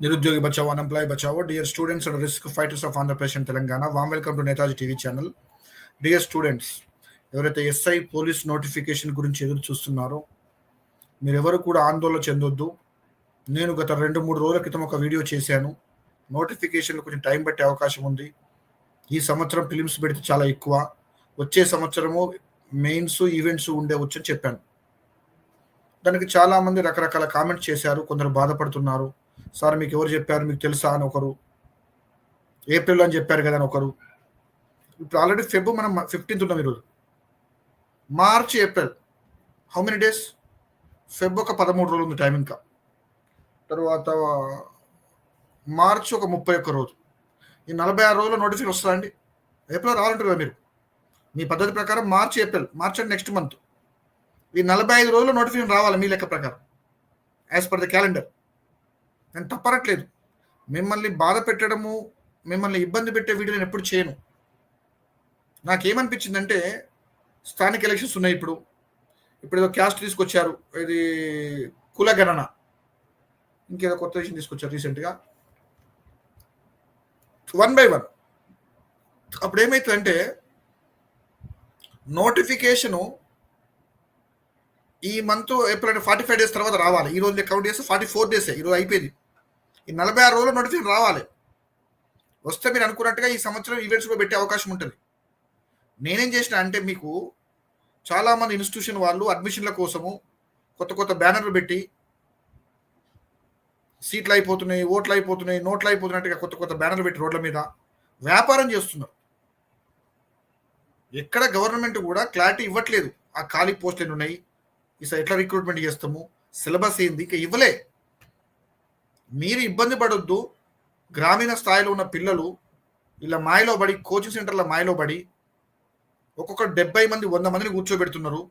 నిరుద్యోగి బచావో unemploy Bachao dear students and risk fighters of Andhra Pradesh and Telangana warm welcome to Netaji TV channel dear students ఎవరైతే SI police notification గురించి ఎదురు చూస్తున్నారో మీరెవరు కూడా ఆందోళన చెందొద్దు. నేను గత రెండు మూడు రోజుల క్రితం ఒక వీడియో చేశాను. నోటిఫికేషన్ కొంచెం టైం పట్టే అవకాశం ఉంది. ఈ సంవత్సరం ఫిలిమ్స్ పెడితే చాలా ఎక్కువ. వచ్చే సంవత్సరము మెయిన్స్ ఈవెంట్స్ ఉండేవచ్చని చెప్పాను. దానికి చాలామంది రకరకాల కామెంట్స్ చేశారు. కొందరు బాధపడుతున్నారు. సార్ మీకు ఎవరు చెప్పారు? మీకు తెలుసా? అని ఒకరు. ఏప్రిల్ అని చెప్పారు కదా అని ఒకరు. ఇప్పుడు ఆల్రెడీ ఫెబ్ మనం ఫిఫ్టీన్త్ ఉన్నాం ఈరోజు. March April. How many days Feb ఒక పదమూడు రోజులు ఉంది టైం ఇంకా. తర్వాత మార్చ్ ఒక ముప్పై ఒక్క రోజు. ఈ నలభై ఆరు రోజుల నోటిఫికేషన్ వస్తుందా అండి? ఏప్రిల్ రావాలంటారు కదా మీరు. మీ పద్ధతి ప్రకారం మార్చ్ ఏప్రిల్. మార్చ్ అంటే నెక్స్ట్ మంత్ ఈ నలభై ఐదు రోజుల్లో నోటిఫికేషన్ రావాలి మీ లెక్క ప్రకారం? యాజ్ పర్ ద క్యాలెండర్ నేను తప్పనట్లేదు. మిమ్మల్ని బాధ పెట్టడము మిమ్మల్ని ఇబ్బంది పెట్టే వీడియో నేను ఎప్పుడు చేయను. నాకేమనిపించిందంటే స్థానిక ఎలక్షన్స్ ఉన్నాయి ఇప్పుడు. ఇప్పుడు ఏదో క్యాస్ట్ తీసుకొచ్చారు. ఇది కులగణన ఇంకేదో కొత్త విషయం తీసుకొచ్చారు రీసెంట్గా వన్ బై వన్ అప్పుడు ఏమవుతుందంటే నోటిఫికేషను ఈ month April forty five days తర్వాత రావాలి. ఈ రోజు కౌంట్ చేస్తే ఫార్టీ ఫోర్ డేస్ ఈరోజు అయిపోయింది. ఈ నలభై ఆరు రోజులు నోటిఫికేషన్ రావాలి. వస్తే మీరు అనుకున్నట్టుగా ఈ సంవత్సరం ఈవెంట్స్ కూడా పెట్టే అవకాశం ఉంటుంది. నేనేం చేసిన అంటే మీకు చాలామంది ఇన్స్టిట్యూషన్ వాళ్ళు అడ్మిషన్ల కోసము కొత్త కొత్త బ్యానర్లు పెట్టి సీట్లు అయిపోతున్నాయి ఓట్లు అయిపోతున్నాయి నోట్లు అయిపోతున్నట్టుగా కొత్త కొత్త బ్యానర్లు పెట్టి రోడ్ల మీద వ్యాపారం చేస్తున్నారు. ఎక్కడ గవర్నమెంట్ కూడా క్లారిటీ ఇవ్వట్లేదు. ఆ ఖాళీ పోస్టులు ఎన్ని ఉన్నాయి? ఈసారి ఎట్లా రిక్రూట్మెంట్ చేస్తాము? సిలబస్ ఏంది? ఇంకా ఇవ్వలే. మీరు ఇబ్బంది పడొద్దు. గ్రామీణ స్థాయిలో ఉన్న పిల్లలు ఇలా మాయలో పడి కోచింగ్ సెంటర్ల మాయలో పడి ఒక్కొక్క డెబ్బై మంది వంద మందిని కూర్చోబెడుతున్నారు.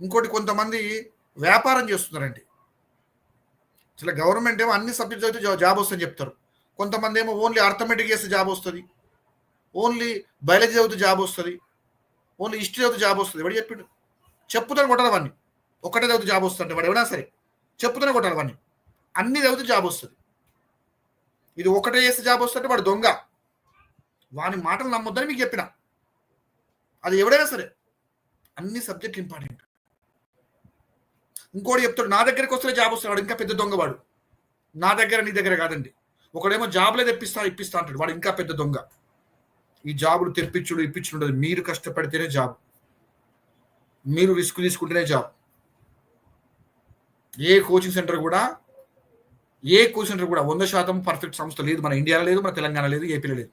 ఇంకోటి కొంతమంది వ్యాపారం చేస్తున్నారండి. అసలు గవర్నమెంట్ ఏమో అన్ని సబ్జెక్ట్స్ అయితే జాబ్ వస్తుందని చెప్తారు. కొంతమంది ఏమో ఓన్లీ అర్థమెటిక్ చేస్తే జాబ్ వస్తుంది. ఓన్లీ బయాలజీ చదివితే జాబ్ వస్తుంది. ఓన్లీ హిస్టరీ చదివితే జాబ్ వస్తుంది. ఎవడు చెప్పిండు? చెప్పుతాను కొట్టాలి వాడిని. ఒకటే చదివితే జాబ్ వస్తుంది వాడు ఎవడా సరే చెప్పుతూనే కొట్టాలి వాడిని. అన్ని చదివితే జాబ్ వస్తుంది. ఇది ఒకటే చేస్తే జాబ్ వస్తుంటే వాడు దొంగ. వాని మాటలు నమ్మొద్దని మీకు చెప్పిన. అది ఎవడైనా సరే అన్ని సబ్జెక్ట్ ఇంపార్టెంట్ ఇంకోటి చెప్తాడు నా దగ్గరికి వస్తే జాబ్ వస్తాడు వాడు ఇంకా పెద్ద దొంగ వాడు. నా దగ్గర నీ దగ్గర కాదండి. ఒకడేమో జాబ్లే తెప్పిస్తా ఇప్పిస్తా అంటాడు వాడు ఇంకా పెద్ద దొంగ. ఈ జాబులు తెప్పించుడు ఇప్పించుడు మీరు కష్టపడితేనే జాబ్ మీరు రిస్క్ తీసుకుంటేనే జాబ్ ఏ కోచింగ్ సెంటర్ కూడా ఏ కూర్చుంటారు కూడా వంద శాతం పర్ఫెక్ట్ సంస్థ లేదు మన ఇండియాలో లేదు మన తెలంగాణ లేదు ఏపీలో లేదు.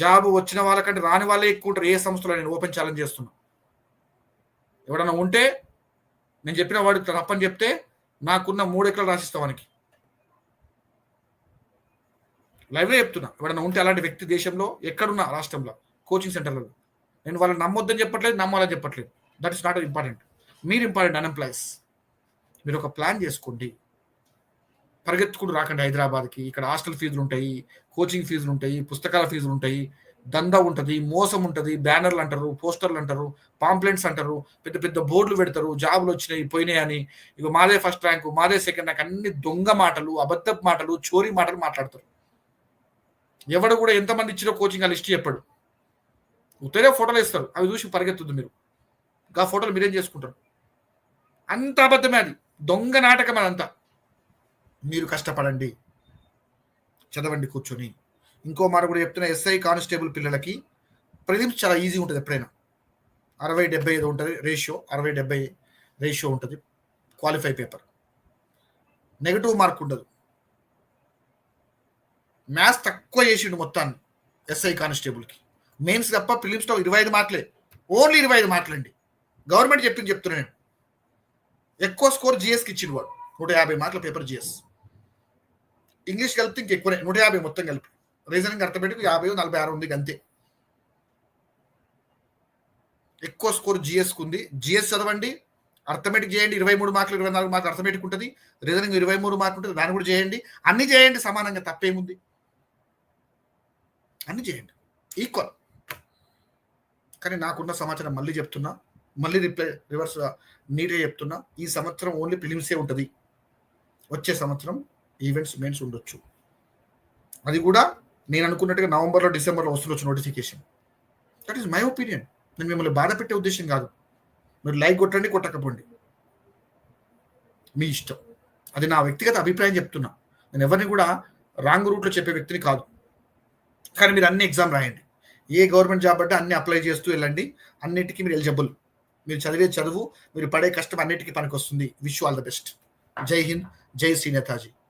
జాబ్ వచ్చిన వాళ్ళకంటే రాని వాళ్ళే ఎక్కువ ఉంటారు ఏ సంస్థలో నేను ఓపెన్ ఛాలెంజ్ చేస్తున్నా. ఎవడన్నా ఉంటే నేను చెప్పిన వాడు తప్పని చెప్తే నాకున్న మూడు ఎకరాలు రాసిస్తా వానికి. లైవ్లో చెప్తున్నా ఎవడన్నా ఉంటే అలాంటి వ్యక్తి దేశంలో ఎక్కడున్నా రాష్ట్రంలో కోచింగ్ సెంటర్లలో. నేను వాళ్ళని నమ్మొద్దని చెప్పట్లేదు నమ్మాలని చెప్పట్లేదు. దట్ ఇస్ నాట్ ఇంపార్టెంట్ మీరు ఇంపార్టెంట్ అన్ఎంప్లాయీస్ మీరు ఒక ప్లాన్ చేసుకోండి. పరిగెత్తుకుడు రాకండి హైదరాబాద్కి. ఇక్కడ హాస్టల్ ఫీజులు ఉంటాయి కోచింగ్ ఫీజులు ఉంటాయి పుస్తకాల ఫీజులు ఉంటాయి దందా ఉంటుంది మోసం ఉంటుంది బ్యానర్లు అంటారు పోస్టర్లు అంటారు పాంప్లెంట్స్ అంటారు పెద్ద పెద్ద బోర్డులు పెడతారు జాబులు వచ్చినాయి పోయినాయి అని. ఇక మాదే ఫస్ట్ ర్యాంకు మాదే సెకండ్ ర్యాంక్ అన్ని దొంగ మాటలు అబద్ధపు మాటలు చోరీ మాటలు మాట్లాడతారు. ఎవడు కూడా ఎంతమంది ఇచ్చిన కోచింగ్ ఆ లిస్ట్ చెప్పాడు. ఉత్తరే ఫోటోలు ఇస్తారు అవి చూసి పరిగెత్తుంది మీరు. ఆ ఫోటోలు మీరేం చేసుకుంటారు? అంత అబద్ధమే అది. దొంగ నాటకం అదంతా. మీరు కష్టపడండి. చదవండి కూర్చొని. ఇంకో మాట కూడా చెప్తున్నా ఎస్ఐ కానిస్టేబుల్ పిల్లలకి ప్రిలిమ్స్ చాలా ఈజీ ఉంటుంది ఎప్పుడైనా. అరవై డెబ్బై ఐదు ఉంటుంది రేషియో అరవై డెబ్బై రేషియో ఉంటుంది క్వాలిఫై పేపర్. నెగిటివ్ మార్క్ ఉండదు. మ్యాథ్స్ తక్కువ చేసిండు మొత్తాన్ని ఎస్ఐ కానిస్టేబుల్కి. మెయిన్స్ తప్ప ప్రిలిమ్స్లో ఇరవై ఐదు మార్కులే. ఓన్లీ ఇరవై ఐదు మార్కులండి. గవర్నమెంట్ చెప్పింది చెప్తున్నా నేను. ఎక్కువ స్కోర్ జిఎస్కి ఇచ్చిండు వాడు. నూట యాభై మార్కుల పేపర్ జిఎస్. ఇంగ్లీష్ కలిపితే ఇంక ఎక్కువనే నూట యాభై మొత్తం కలిపి. రీజనింగ్ అర్థమెటిక్ యాభై నలభై ఆరు ఉంది అంతే ఎక్కువ స్కోర్ జిఎస్కి ఉంది. జిఎస్ చదవండి అర్థమెటిక్ చేయండి ఇరవై మూడు మార్కులు ఇరవై నాలుగు మార్కులు అర్థమెటిక్ ఉంటుంది. రీజనింగ్ ఇరవై మూడు మార్కులు ఉంటుంది దాన్ని కూడా చేయండి. అన్ని చేయండి సమానంగా తప్పేముంది? అన్ని చేయండి. ఈక్వల్ కానీ నాకున్న సమాచారం మళ్ళీ చెప్తున్నా. మళ్ళీ రిప్లై రివర్స్ నీట్గా చెప్తున్నా. ఈ సంవత్సరం ఓన్లీ ఫిలిమ్సే ఉంటుంది. వచ్చే సంవత్సరం ఈవెంట్స్ మెయిన్స్ ఉండొచ్చు. అది కూడా నేను అనుకున్నట్టుగా నవంబర్లో డిసెంబర్లో వస్తుండొచ్చు notification that is my opinion నేను మిమ్మల్ని బాధ పెట్టే ఉద్దేశం కాదు. మీరు లైక్ కొట్టండి కొట్టకపోండి. మీ ఇష్టం. అది నా వ్యక్తిగత అభిప్రాయం చెప్తున్నా. నేను ఎవరిని కూడా రాంగ్ రూట్లో చెప్పే వ్యక్తిని కాదు. కానీ మీరు అన్ని ఎగ్జామ్ రాయండి. ఏ గవర్నమెంట్ జాబ్ అంటే అన్ని అప్లై చేస్తూ వెళ్ళండి. అన్నిటికీ మీరు ఎలిజిబుల్ మీరు చదివే చదువు మీరు పడే కష్టం అన్నిటికీ పనికి వస్తుంది విష్ ఆల్ ద బెస్ట్ జై హింద్ జై శ్రీ నేతాజీ.